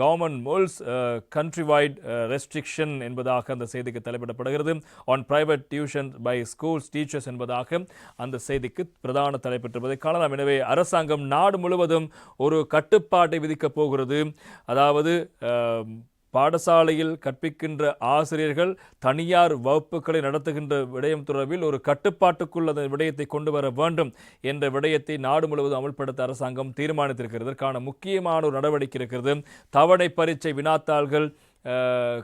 Government mulls country wide restriction என்பதாக அந்த செய்திக்கு தலைப்பிடப்படுகிறது. On private tuition by schools teachers என்பதாக அந்த செய்திக்கு பிரதான தலைப்பெற்றிருப்பதை காணலாம். எனவே அரசாங்கம் நாடு முழுவதும் ஒரு கட்டுப்பாட்டை விதிக்கப் போகிறது. அதாவது பாடசாலையில் கற்பிக்கின்ற ஆசிரியர்கள் தனியார் வகுப்புகளை நடத்துகின்ற விடயம் தொடர்பில் ஒரு கட்டுப்பாட்டுக்குள் அந்த விடயத்தை கொண்டு வர வேண்டும் என்ற விடயத்தை நாடு முழுவதும் அமல்படுத்த அரசாங்கம் தீர்மானித்திருக்கிறது. இதற்கான முக்கியமான ஒரு நடவடிக்கை இருக்கிறது. தவணை பரீட்சை வினாத்தாள்கள்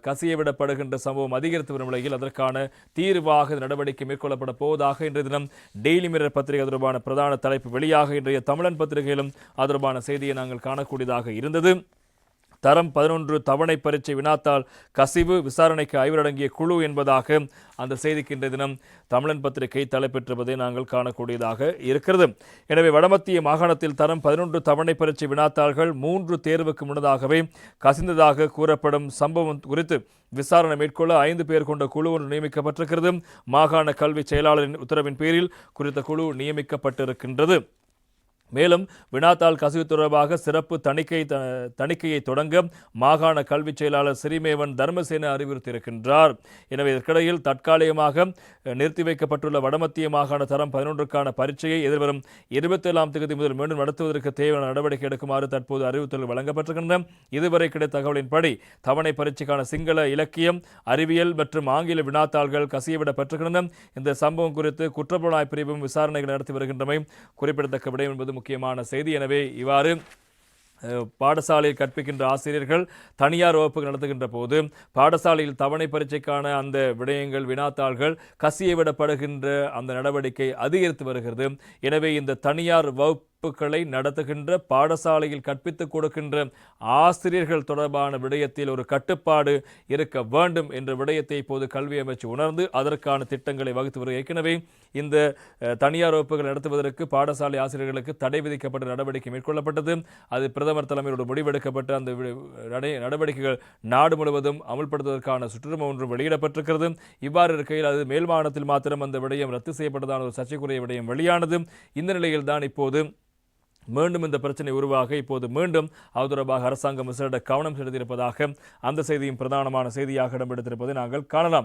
கசிய விடப்படுகின்ற சம்பவம் அதிகரித்து வரும் நிலையில் அதற்கான தீர்வாக நடவடிக்கை மேற்கொள்ளப்பட போவதாக இன்றைய தினம் டெய்லி மிரர் பத்திரிகை தொடர்பான பிரதான தலைப்பு வெளியாக இன்றைய தமிழன் பத்திரிகையிலும் அது தொடர்பான செய்தியை நாங்கள் காணக்கூடியதாக இருந்தது. தரம் பதினொன்று தவணை பரீட்சை வினாத்தால் கசிவு விசாரணைக்கு ஆய்வரடங்கிய குழு என்பதாக அந்த செய்திக்கு இன்றைய தினம் தமிழன் பத்திரிகை தலைப்பெற்றிருப்பதை நாங்கள் காணக்கூடியதாக இருக்கிறது. எனவே வடமத்திய மாகாணத்தில் தரம் பதினொன்று தவணை பரீட்சை வினாத்தாள்கள் மூன்று தேர்வுக்கு முன்னதாகவே கசிந்ததாக கூறப்படும் சம்பவம் குறித்து விசாரணை மேற்கொள்ள ஐந்து பேர் கொண்ட குழு ஒன்று நியமிக்கப்பட்டிருக்கிறது. மாகாண கல்வி செயலாளரின் உத்தரவின் பேரில் குறித்த குழு நியமிக்கப்பட்டிருக்கின்றது. மேலும் வினாத்தாள் கசிவு தொடர்பாக சிறப்பு தணிக்கை த- தணிக்கையை தொடங்க மாகாண கல்விச் செயலாளர் சிறிமேவன் தர்மசேன அறிவுறுத்தியிருக்கின்றார். எனவே இதற்கிடையில் தற்காலிகமாக நிறுத்தி வைக்கப்பட்டுள்ள வடமத்திய மாகாண தரம் பதினொன்றுக்கான பரீட்சையை எதிர்வரும் இருபத்தேழாம் தேதி முதல் மீண்டும் நடத்துவதற்கு தேவையான நடவடிக்கை எடுக்குமாறு தற்போது அறிவுறுத்தல் வழங்கப்பட்டிருக்கின்றன. இதுவரை கிடைத்த தகவலின்படி தவணை பரீட்சைக்கான சிங்கள இலக்கியம் அறிவியல் மற்றும் ஆங்கில வினாத்தாள்கள் கசியவிடப்பட்டிருக்கின்றன. இந்த சம்பவம் குறித்து குற்றப்புலனாய் பிரிவும் விசாரணைகள் நடத்தி வருகின்றமை குறிப்பிடத்தக்க விடயம் என்பது முக்கியமான செய்தி. எனவே இவ்வாறு பாடசாலையில் கற்பிக்கின்ற ஆசிரியர்கள் தனியார் வகுப்புகள் நடத்துகின்ற போது பாடசாலையில் தவணை பரீட்சைக்கான அந்த விடயங்கள் வினாத்தாள்கள் கசிய விடப்படுகின்ற அந்த நடவடிக்கை அதிகரித்து வருகிறது. எனவே இந்த தனியார் வகுப்பு வகுப்புகளை நடத்துகின்ற பாடசாலையில் கற்பித்துக் கொடுக்கின்ற ஆசிரியர்கள் தொடர்பான விடயத்தில் ஒரு கட்டுப்பாடு இருக்க வேண்டும் என்ற விடயத்தை இப்போது கல்வி அமைச்சு உணர்ந்து அதற்கான திட்டங்களை வகுத்து வருகிறது. ஏற்கனவே இந்த தனியார் வகுப்புகள் நடத்துவதற்கு பாடசாலை ஆசிரியர்களுக்கு தடை விதிக்கப்பட்ட நடவடிக்கை மேற்கொள்ளப்பட்டது. அது பிரதமர் தலைமையோடு முடிவெடுக்கப்பட்ட அந்த நடை- நடவடிக்கைகள் நாடு முழுவதும் அமல்படுத்துவதற்கான சுற்றுரிமை ஒன்றும் வெளியிடப்பட்டிருக்கிறது. இவ்வாறு இருக்கையில் அது மேல்மாநிலத்தில் மாத்திரம் அந்த விடயம் ரத்து செய்யப்பட்டதான ஒரு சர்ச்சைக்குரிய விடயம் வெளியானது. இந்த நிலையில் தான் இப்போது மீண்டும் இந்த பிரச்சனை உருவாக இப்போது மீண்டும் அது தொடர்பாக அரசாங்கம் விசேட கவனம் செலுத்தியிருப்பதாக அந்த செய்தியும் பிரதானமான செய்தியாக இடம்பெடுத்திருப்பதை நாங்கள் காணலாம்.